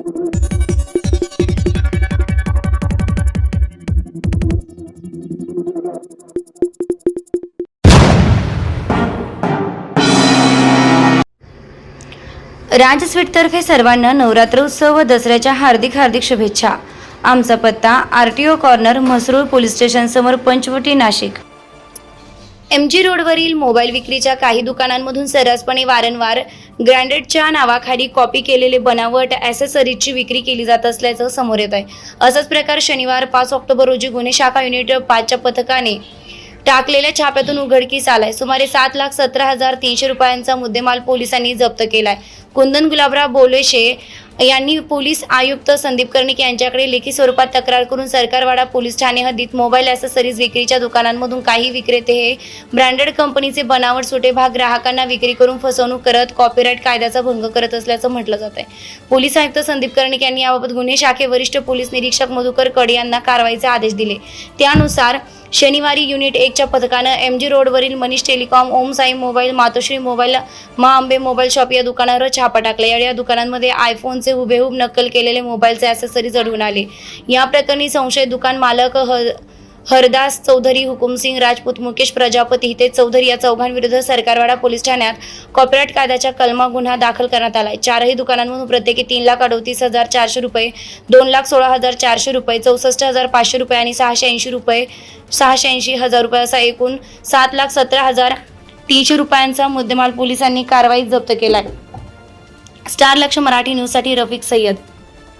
राज स्वीटतर्फे सर्वांना नवरात्र उत्सव व दसऱ्याच्या हार्दिक हार्दिक शुभेच्छा. आमचा पत्ता R T O corner Mhasrul police स्टेशनसमोर Panchavati Nashik. M G रोडवरील मोबाईल विक्रीच्या काही दुकानांमधून सरसपणे वारंवार ग्रँडेडच्या नावाखाली कॉपी केलेले बनावट ॲसेसरीजची विक्री केली जात असल्याचं समोर येत आहे असाच प्रकार शनिवार पाच ऑक्टोबर रोजी गुन्हे शाखा युनिट पाचच्या पथकाने टाकलेल्या छाप्यातून उघडकीस आलाय. सुमारे सात लाख सतरा हजार तीनशे रुपयांचा मुद्देमाल पोलिसांनी जप्त केलाय. कुंदन गुलाबराव बोलेशे यांनी पोलीस आयुक्त संदीप कर्णिक यांच्याकडे लेखी स्वरूपात तक्रार करून सरकारवाडा पोलीस ठाणे हद्दीत मोबाईल ॲसेसरीज विक्रीच्या दुकानांमधून काही विक्रेते हे ब्रँडेड कंपनीचे बनावट सुटे भाग ग्राहकांना विक्री करून फसवणूक करत कॉपीराईट कायद्याचा भंग करत असल्याचं म्हटलं जात आहे. पोलीस आयुक्त संदीप कर्णिक यांनी याबाबत गुन्हे शाखे वरिष्ठ पोलीस निरीक्षक मधुकरकडे यांना कारवाईचे आदेश दिले. त्यानुसार शनिवारी युनिट एकच्या पथकानं एम जी रोडवरील Manish telecom Om Sai mobile Matoshri mobile Maa Ambe mobile shop या दुकानावर छापा टाकला. या या दुकानांमध्ये आयफोनचे हुबेहूब नक्कल केलेले मोबाईलचे ॲसेसरीज आढळून आले. या प्रकरणी संशयित दुकान मालक ह हरदास चौधरी हुकुमसिंग राजपूत मुकेश प्रजापती हितेश चौधरी या चौघांविरुद्ध सरकारवाडा पोलीस ठाण्यात कॉपीराईट कायद्याच्या कलमा गुन्हा दाखल करण्यात आलाय. चारही दुकानांमधून प्रत्येकी तीन लाख अडतीस हजार चारशे रुपये दोन लाख सोळा हजार चारशे रुपये चौसष्ट हजार पाचशे रुपये आणि सहाशे ऐंशी रुपये सहाशे ऐंशी हजार रुपये असा एकूण सात लाख सतरा हजार तीनशे रुपयांचा मुद्देमाल पोलिसांनी कारवाईत जप्त केलाय. स्टार लक्ष मराठी न्यूजसाठी रफिक सय्यद.